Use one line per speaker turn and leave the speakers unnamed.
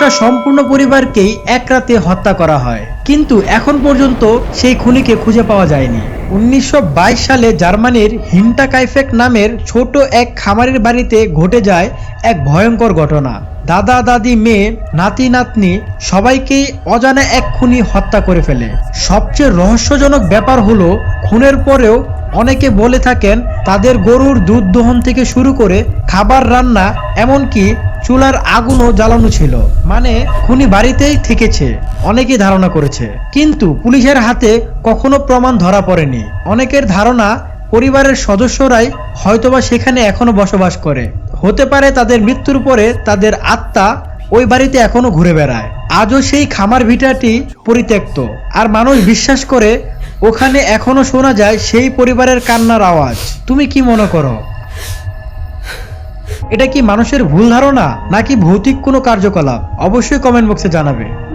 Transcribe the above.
একটা সম্পূর্ণ পরিবারকেই এক রাতে হত্যা করা হয়। কিন্তু এখন পর্যন্ত সেই খুনিকে খুঁজে পাওয়া যায়নি। উনিশশো বাইশ সালে জার্মানির হিন্টা কাইফেক নামের ছোট এক খামারের বাড়িতে ঘটে যায় এক ভয়ঙ্কর ঘটনা। দাদা, দাদি, মেয়ে, নাতি, নাতনি সবাইকেই অজানা এক খুনি হত্যা করে ফেলে। সবচেয়ে রহস্যজনক ব্যাপার হলো, খুনের পরেও অনেকে বলে থাকেন, তাদের গরুর দুধ দহন থেকে শুরু করে খাবার, রান্না, এমনকি চুলার আগুনও জ্বালানো ছিল। মানে খুনি বাড়িতেই থেকেছে, অনেকেই ধারণা করেছে। কিন্তু পুলিশের হাতে কখনো প্রমাণ ধরা পড়েনি। অনেকের ধারণা পরিবারের সদস্যরাই হয়তোবা সেখানে এখনও বসবাস করে। হতে পারে তাদের মৃত্যুর পরে তাদের আত্মা ওই বাড়িতে এখনও ঘুরে বেড়ায়। আজও সেই খামার ভিটাটি পরিত্যক্ত। আর মানুষ বিশ্বাস করে, ওখানে এখনও শোনা যায় সেই পরিবারের কান্নার আওয়াজ। তুমি কি মনে করো? এটা কি মানুষের ভুল ধারণা নাকি ভৌতিক কোনো কার্যকলাপ? অবশ্যই কমেন্ট বক্সে জানাবে।